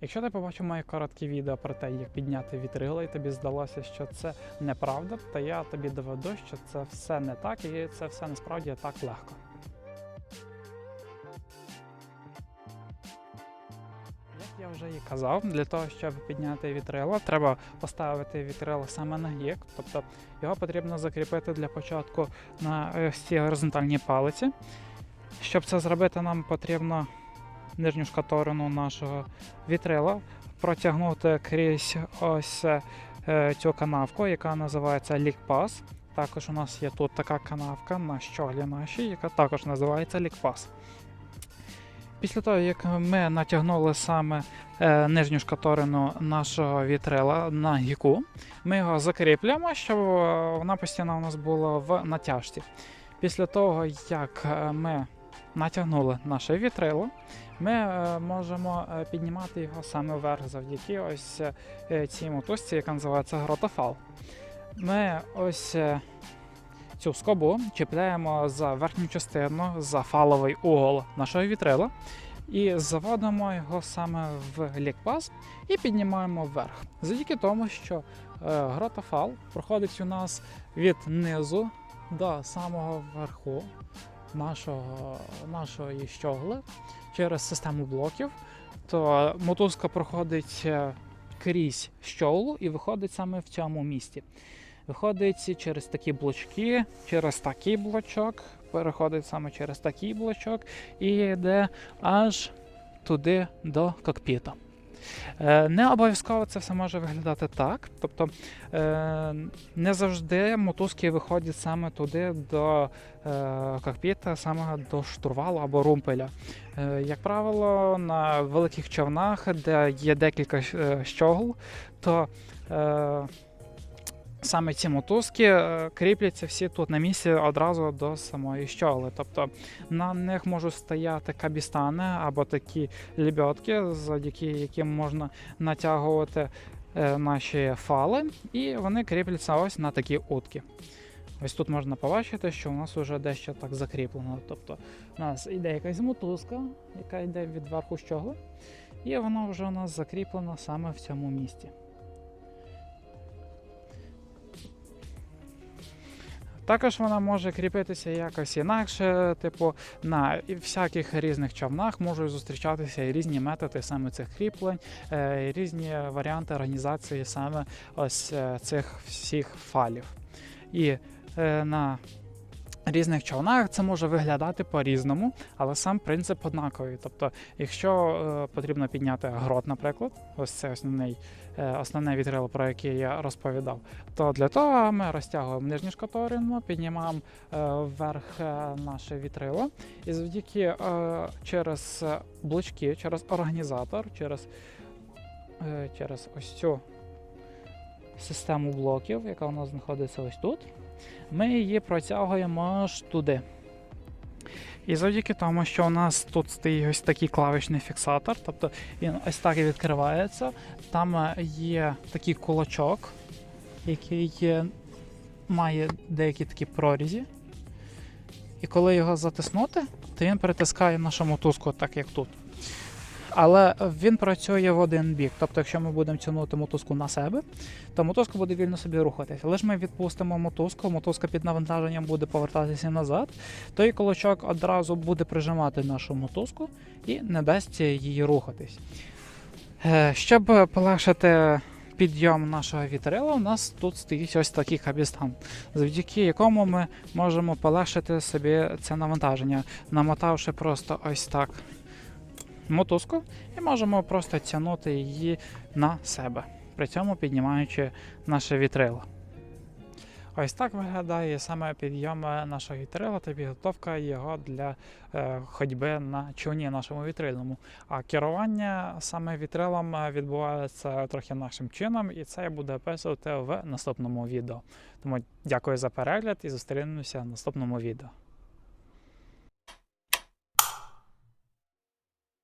Якщо ти побачив моє коротке відео про те, як підняти вітрила, і тобі здалося, що це неправда, то я тобі доведу, що це все не так, і це все насправді так легко. Як я вже і казав, для того, щоб підняти вітрило, треба поставити вітрило саме на гік, тобто його потрібно закріпити для початку на ось цій горизонтальній палиці. Щоб це зробити, нам потрібно нижню шкаторину нашого вітрила протягнути крізь ось е, цю канавку, яка називається лікпас. Також у нас є тут така канавка на щоглі нашій, яка також називається лікпас. Після того, як ми натягнули саме е, нижню шкаторину нашого вітрила на гіку, ми його закріплюємо, щоб вона постійно у нас була в натяжці. Після того, як е, ми натягнули наше вітрило, ми е, можемо е, піднімати його саме вверх завдяки ось е, цій мотузці, яка називається гротофал. Ми ось цю скобу чіпляємо за верхню частину, за фаловий угол нашого вітрила. І заводимо його саме в лікпас і піднімаємо вверх. Завдяки тому, що гротофал проходить у нас від низу до самого верху нашого, нашої щогли через систему блоків, то мотузка проходить е, крізь щоглу і виходить саме в цьому місці. Виходить через такі блочки, через такий блочок, переходить саме через такий блочок і йде аж туди до кокпіта. Е, Не обов'язково це все може виглядати так. Тобто е, не завжди мотузки виходять саме туди до е, кокпіта, саме до штурвалу або румпеля. Як правило, на великих човнах, де є декілька щогл, то саме ці мотузки е, кріпляться всі тут на місці одразу до самої щогли. Тобто на них можуть стояти кабістани або такі лебедки, завдяки яким можна натягувати е, наші фали, і вони кріпляться ось на такі утки. Ось тут можна побачити, що у нас вже дещо так закріплено. Тобто у нас йде якась мотузка, яка йде від верху щогли, і вона вже у нас закріплена саме в цьому місці. Також вона може кріпитися якось інакше, типу на всяких різних човнах можуть зустрічатися і різні методи саме цих кріплень, е, і різні варіанти організації саме ось е, цих всіх фалів. І е, на різних човнах це може виглядати по-різному, але сам принцип однаковий. Тобто, якщо е, потрібно підняти грот, наприклад, ось це основний, е, основне вітрило, про яке я розповідав, то для того ми розтягуємо нижню шкаторину, піднімаємо е, вверх е, наше вітрило, і завдяки е, через блочки, через організатор, через, е, через ось цю систему блоків, яка у нас знаходиться ось тут, ми її протягуємо аж туди. І завдяки тому, що у нас тут стоїть ось такий клавішний фіксатор, тобто він ось так і відкривається. Там е, є такий кулачок, який е, має деякі такі прорізі. І коли його затиснути, то він притискає нашу мотузку, так як тут. Але він працює в один бік. Тобто, якщо ми будемо тягнути мотузку на себе, то мотузка буде вільно собі рухатися. Ж ми відпустимо мотузку, мотузка під навантаженням буде повертатися назад, той колочок одразу буде прижимати нашу мотузку і не дасть їй рухатись. Е, Щоб полегшити підйом нашого вітрила, у нас тут стоїть ось такий кабістан, завдяки якому ми можемо полегшити собі це навантаження, намотавши просто ось так мотузку і можемо просто тягнути її на себе, при цьому піднімаючи наше вітрило. Ось так виглядає саме підйом нашого вітрила та підготовка його для е, ходьби на човні нашому вітрильному. А керування саме вітрилом е, відбувається трохи нашим чином, і це я буду описувати в наступному відео. Тому дякую за перегляд і зустрінемося в наступному відео.